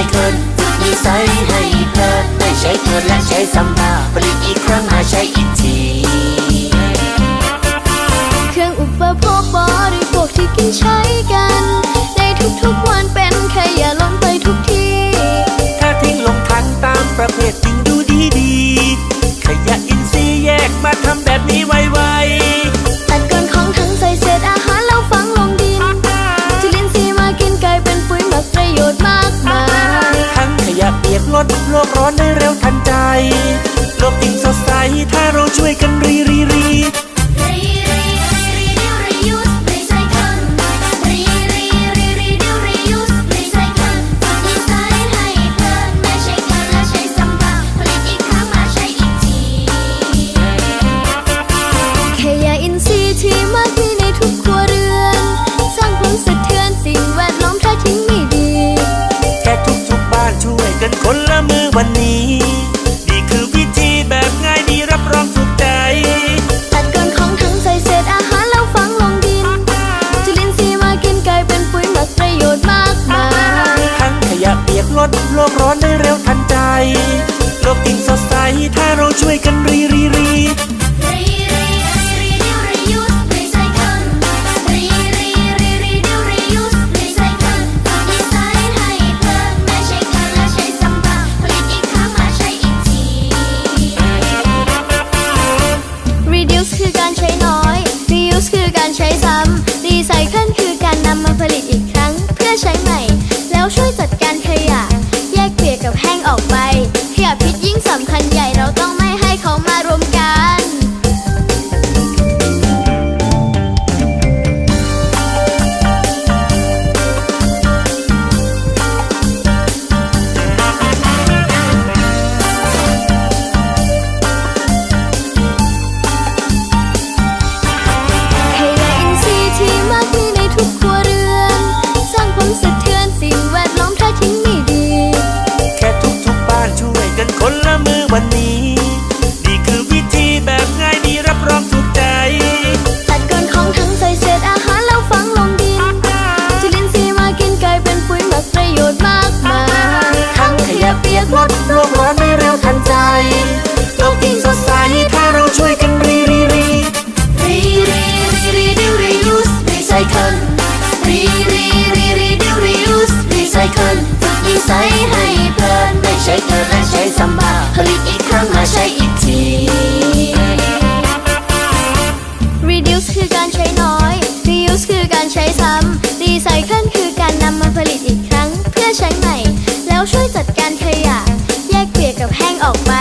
ไม่เนฝึกนิสัยให้เพลิดไม่ใช้เกินและใช้ซ้ำมาผลิตอีกครั้งมาใช้อีกที เครื่องอุปโภคบริโภคที่กินใช้กัน วันนี้ นี่คือวิธีแบบง่ายดีรับรองสุขใจตัดก้อนของทั้งใส่เศษอาหารแล้วฝังลงดินจุลินทรีย์มากินกลายเป็นปุ๋ยหมักประโยชน์มากมายทั้งขยะเปียกลดโลกร้อนได้เร็ว การใช้ซ้ำรีไซเคิลคือการนำมาผลิตอีกครั้งเพื่อใช้ใหม่ แล้วช่วยจัด คือการใช้น้อย reuse คือการใช้ซ้ำ recycle คือการนำมาผลิตอีกครั้ง เพื่อใช้ใหม่ แล้วช่วยจัดการขยะ แยกเปียกกับแห้งออกไป